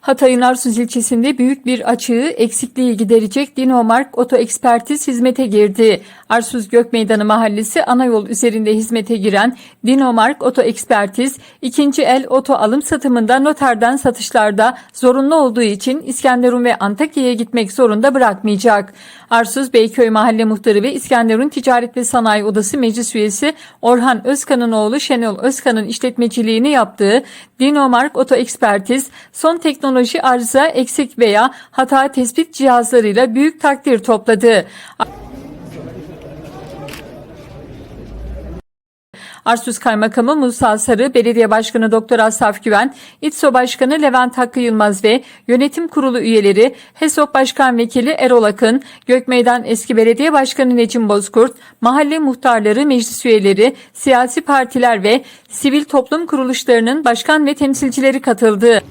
Hatay'ın Arsuz ilçesinde büyük bir açığı, eksikliği giderecek Dinomark Oto Ekspertiz hizmete girdi. Arsuz Gökmeydanı Mahallesi ana yol üzerinde hizmete giren Dinomark Oto Ekspertiz, ikinci el oto alım satımında noterden satışlarda zorunlu olduğu için İskenderun ve Antakya'ya gitmek zorunda bırakmayacak. Arsuz Beyköy Mahalle Muhtarı ve İskenderun Ticaret ve Sanayi Odası Meclis Üyesi Orhan Özkan'ın oğlu Şenol Özkan'ın işletmeciliğini yaptığı Dinomark Oto Ekspertiz, son teknoloji arıza, eksik veya hata tespit cihazlarıyla büyük takdir topladı. Arsuz Kaymakamı Musa Sarı, Belediye Başkanı Doktor Asaf Güven, İTSO Başkanı Levent Hakkı Yılmaz ve Yönetim Kurulu üyeleri HESOP Başkan Vekili Erol Akın, Gökmeydan Eski Belediye Başkanı Necim Bozkurt, mahalle muhtarları, meclis üyeleri, siyasi partiler ve sivil toplum kuruluşlarının başkan ve temsilcileri katıldı.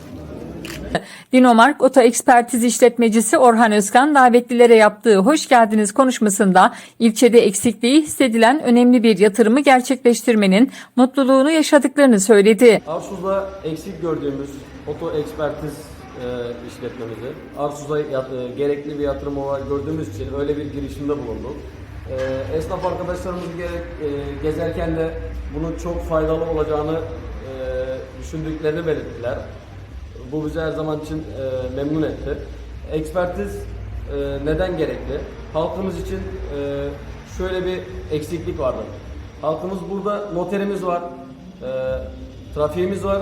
Dinomark Oto Ekspertiz İşletmecisi Orhan Özkan davetlilere yaptığı hoş geldiniz konuşmasında ilçede eksikliği hissedilen önemli bir yatırımı gerçekleştirmenin mutluluğunu yaşadıklarını söyledi. Arsuz'da eksik gördüğümüz oto ekspertiz e, işletmemizi Arsuz'a e, gerekli bir yatırım olarak gördüğümüz için öyle bir girişimde bulunduk. E, esnaf arkadaşlarımız gerek, e, gezerken de bunun çok faydalı olacağını e, düşündüklerini belirttiler. Bu bizi her zaman için e, memnun etti. Ekspertiz e, neden gerekli? Halkımız için e, şöyle bir eksiklik vardı. Halkımız burada noterimiz var, e, trafiğimiz var.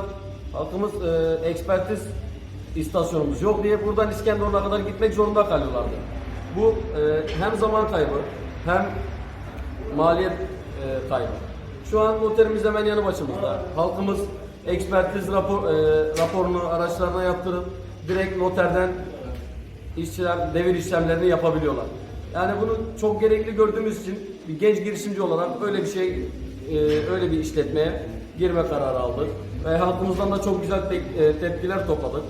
Halkımız e, ekspertiz istasyonumuz yok diye buradan İskenderun'a kadar gitmek zorunda kalıyorlardı. Bu e, hem zaman kaybı hem maliyet e, kaybı. Şu an noterimiz hemen yanı başımızda. Halkımız ekspertiz rapor, e, raporunu araçlarına yaptırıp direkt noterden işçiler devir işlemlerini yapabiliyorlar. Yani bunu çok gerekli gördüğümüz için bir genç girişimci olarak öyle bir şey, e, öyle bir işletmeye girme kararı aldık. Ve halkımızdan da çok güzel e, tepkiler topladık.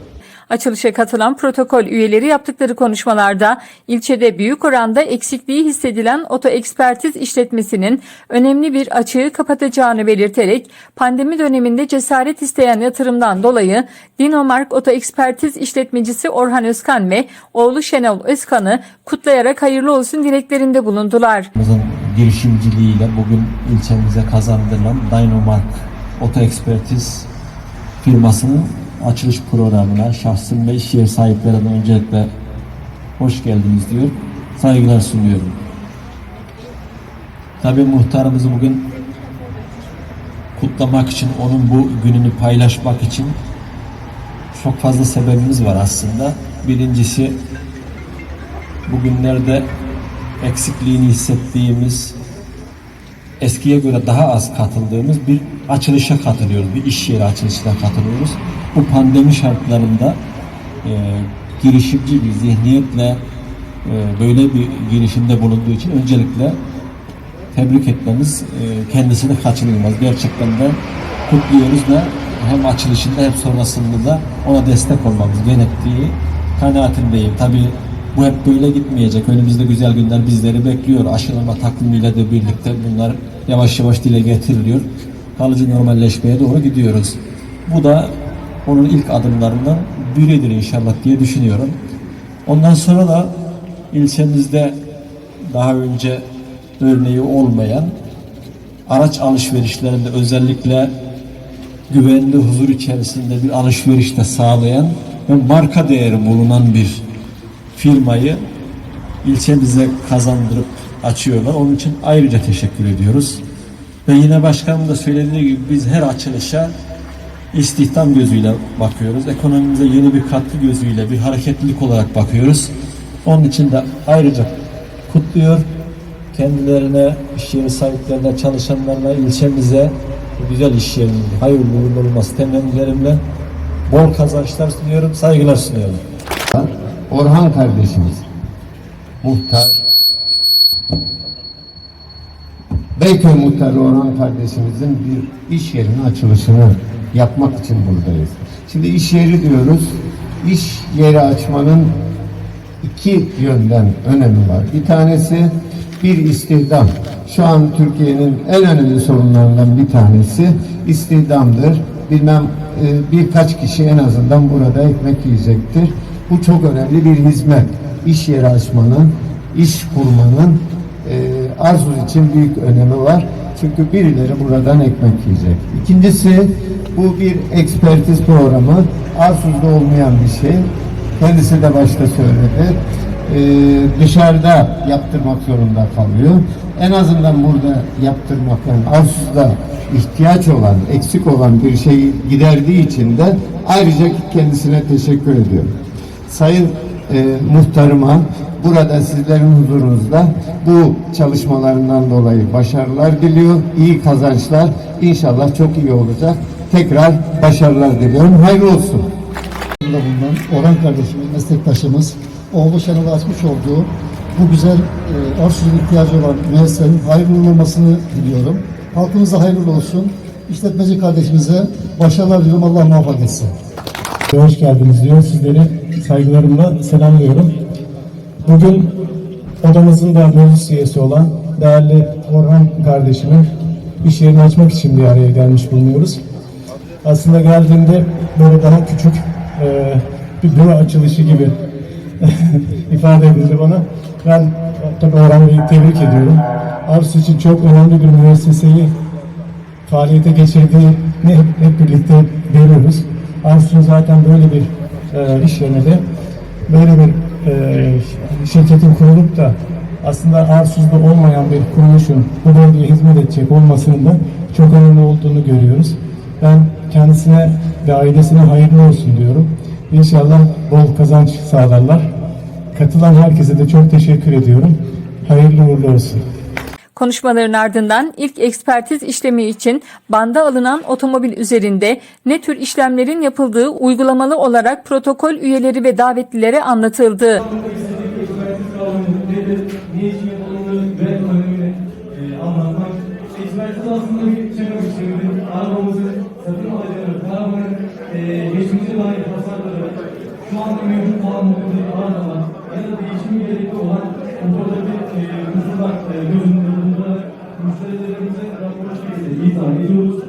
Açılışa katılan protokol üyeleri yaptıkları konuşmalarda ilçede büyük oranda eksikliği hissedilen oto ekspertiz işletmesinin önemli bir açığı kapatacağını belirterek pandemi döneminde cesaret isteyen yatırımdan dolayı Dinomark Oto Ekspertiz işletmecisi Orhan Özkan ve oğlu Şenol Özkan'ı kutlayarak hayırlı olsun dileklerinde bulundular. Firmamızın girişimciliğiyle bugün ilçemize kazandırılan Dynomark Oto Ekspertiz firmasının açılış programına şahsım ve iş yeri sahiplerine öncelikle hoş geldiniz diyor. Saygılar sunuyorum. Tabii muhtarımızı bugün kutlamak için, onun bu gününü paylaşmak için çok fazla sebebimiz var aslında. Birincisi bugünlerde eksikliğini hissettiğimiz eskiye göre daha az katıldığımız bir açılışa katılıyoruz. Bir iş yeri açılışına katılıyoruz. Bu pandemi şartlarında e, girişimci bir zihniyetle e, böyle bir girişimde bulunduğu için öncelikle tebrik etmemiz e, kendisini kaçınılmaz. Gerçekten de kutluyoruz ve hem açılışında hem sonrasında da ona destek olmamız gerektiği kanaatindeyim. Tabii bu hep böyle gitmeyecek. Önümüzde güzel günler bizleri bekliyor. Aşılama takvimiyle de birlikte bunlar yavaş yavaş dile getiriliyor. Kalıcı normalleşmeye doğru gidiyoruz. Bu da onun ilk adımlarından biridir inşallah diye düşünüyorum. Ondan sonra da ilçemizde daha önce örneği olmayan araç alışverişlerinde özellikle güvenli huzur içerisinde bir alışveriş de sağlayan ve marka değeri bulunan bir firmayı ilçemize kazandırıp açıyorlar. Onun için ayrıca teşekkür ediyoruz. Ve yine başkanım da söylediği gibi biz her açılışa istihdam gözüyle bakıyoruz. Ekonomimize yeni bir katkı gözüyle, bir hareketlilik olarak bakıyoruz. Onun için de ayrıca kutluyor. Kendilerine, iş yeri sahiplerine, çalışanlarına, ilçemize güzel iş yerinin hayırlı uğurlu olması temennilerimle bol kazançlar sunuyorum, saygılar sunuyorum. Orhan kardeşimiz, muhtar, Beyköy muhtarı Orhan kardeşimizin bir iş yerinin açılışını yapmak için buradayız. Şimdi iş yeri diyoruz, iş yeri açmanın iki yönden önemi var. Bir tanesi bir istihdam. Şu an Türkiye'nin en önemli sorunlarından bir tanesi istihdamdır. bilmem e, birkaç kişi en azından burada ekmek yiyecektir. Bu çok önemli bir hizmet. İş yeri açmanın, iş kurmanın e, Arsuz için büyük önemi var. Çünkü birileri buradan ekmek yiyecek. İkincisi bu bir ekspertiz programı. Arsuz'da olmayan bir şey. Kendisi de başta söyledi. Ee, dışarıda yaptırmak zorunda kalıyor. En azından burada yaptırmak yani Arsuz'da ihtiyaç olan, eksik olan bir şeyi giderdiği için de ayrıca kendisine teşekkür ediyorum. Sayın e, muhtarıma burada sizlerin huzurunuzda bu çalışmalarından dolayı başarılar diliyor. iyi kazançlar. İnşallah çok iyi olacak. Tekrar başarılar diliyorum. Hayırlı olsun. Burada bulunan Orhan kardeşimiz, meslektaşımız, oğlu Şenol'a açmış olduğu bu güzel e, Arsuz'un ihtiyacı olan müessesenin hayırlı olmasını diliyorum. Halkımıza hayırlı olsun. İşletmeci kardeşimize başarılar diliyorum. Allah muvaffak etsin. Hoş geldiniz diyor. Sizleri saygılarımla selamlıyorum. Bugün odamızın da meclis üyesi olan değerli Orhan kardeşimin iş yerini açmak için bir araya gelmiş bulunuyoruz. Aslında geldiğimde böyle daha küçük e, bir büro açılışı gibi ifade edildi bana. Ben tabii Orhan tebrik ediyorum. Arsu için çok önemli bir müesseseyi faaliyete geçirdiğini hep, hep birlikte görüyoruz. Arsu zaten böyle bir e, iş yerine böyle bir e, şirketin kurulup da aslında Arsuz'da olmayan bir kuruluşun bu bölgeye hizmet edecek olmasının da çok önemli olduğunu görüyoruz. Ben kendisine ve ailesine hayırlı olsun diyorum. İnşallah bol kazanç sağlarlar. Katılan herkese de çok teşekkür ediyorum. Hayırlı uğurlu olsun. Konuşmaların ardından ilk ekspertiz işlemi için banda alınan otomobil üzerinde ne tür işlemlerin yapıldığı uygulamalı olarak protokol üyeleri ve davetlilere anlatıldı. bir mevcut olan mobiliteyi alan alan ya da değişimi gerekli olan motorda bir e, kusurlar e, gözünde bulundurarak müşterilerimize rapor şekilde izah ediyoruz.